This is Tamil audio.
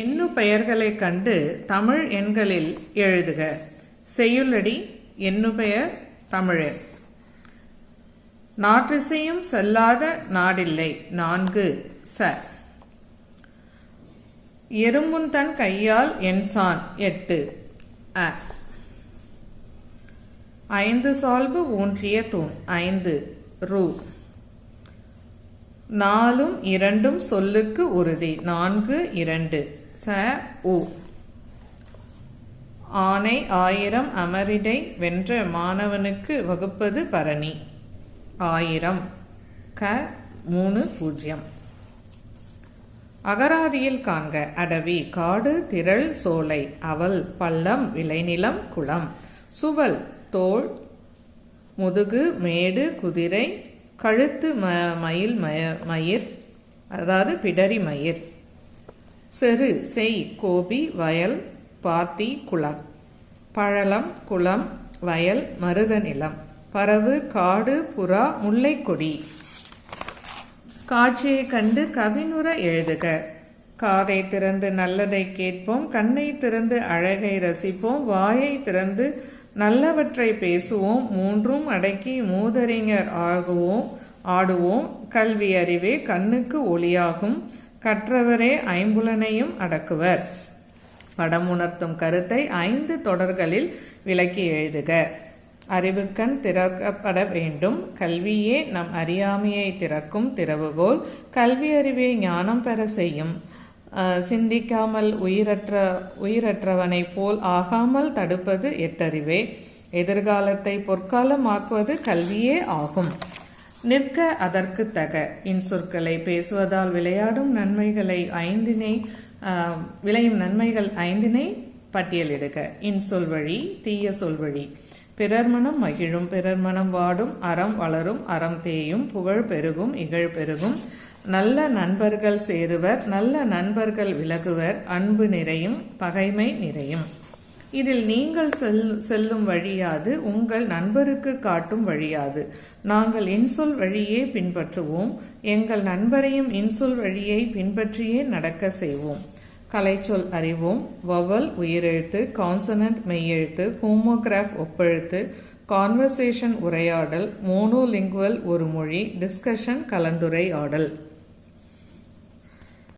எண்ணு பெயர்களைக் கண்டு தமிழ் எண்களில் எழுதுக. செய்யுள்ளடி எண்ணு பெயர் தமிழர் நாற்றிசையும் செல்லாத நாடில்லை. நான்கு ச. எறும்புந்தன் கையால் என்சான் எட்டு அ. ஐந்து சால்பு ஊன்றிய தூண். ஐந்து ரூ. நாலும் இரண்டும் சொல்லுக்கு உறுதி. நான்கு இரண்டு. ச உ. ஆனை ஆயிரம் அமரிடை வென்ற மாணவனுக்கு வகுப்பது பரணி. ஆயிரம். க மூணு பூஜ்ஜியம் அகராதியில் காண்க. அடவி காடு திரள் சோலை அவல் பள்ளம் விளைநிலம் குளம். சுவல் தோல் முதுகு மேடு குதிரை கழுத்து ம மயில் மய மயிர் அதாவது பிடரி மயிர். செரு செய் கோபி வயல் பாத்தி குளம். பழலம் குளம் வயல் மருத நிலம். பறவு காடு புறா முல்லைக்கொடி காட்சியை கண்டு கவினுர எழுதுக. காதை திறந்து நல்லதை கேட்போம் கண்ணை திறந்து அழகை ரசிப்போம் வாயை திறந்து நல்லவற்றை பேசுவோம் மூன்றும் அடக்கி மூதறிஞர் ஆகுவோம் ஆடுவோம். கல்வி அறிவே கண்ணுக்கு ஒளியாகும். கற்றவரே ஐம்புலனையும் அடக்குவர். படம் உணர்த்தும் கருத்தை ஐந்து தொடர்களில் விளக்கி எழுதுக. அறிவுக்கண் திறக்கப்பட வேண்டும். கல்வியே நம் அறியாமையை திறக்கும் திறவுகோல். கல்வி அறிவை ஞானம் பெற செய்யும். சிந்திக்காமல் உயிரற்ற உயிரற்றவனைப் போல் ஆகாமல் தடுப்பது எட்டறிவே. எதிர்காலத்தை பொற்காலமாக்குவது கல்வியே ஆகும். நிற்க அதற்கு தக. இன்சொற்களை பேசுவதால் விளையாடும் நன்மைகளை ஐந்தினை விளையும் நன்மைகள் ஐந்தினை பட்டியலிடுக. இன்சொல் வழி தீய சொல்வழி. பிறர் மனம் மகிழும் பிறர் மனம் வாடும் அறம் வளரும் அறம் தேயும் புகழ் பெருகும் இகழ் பெருகும். நல்ல நண்பர்கள் சேருவர் நல்ல நண்பர்கள் விலகுவர் அன்பு நிறையும் பகைமை நிறையும். இதில் நீங்கள் செல் செல்லும் வழியாது உங்கள் நண்பருக்கு காட்டும் வழியாது. நாங்கள் இன்சொல் வழியே பின்பற்றுவோம் எங்கள் நண்பரையும் இன்சொல் வழியை பின்பற்றியே நடக்க செய்வோம். கலைச்சொல் அறிவோம் வவல் உயிரெழுத்து கான்சனன்ட் மெய்யெழுத்து ஹோமோகிராஃப் ஒப்பெழுத்து கான்வர்சேஷன் உரையாடல் மோனோலிங்குவல் ஒரு மொழி டிஸ்கஷன் கலந்துரையாடல்.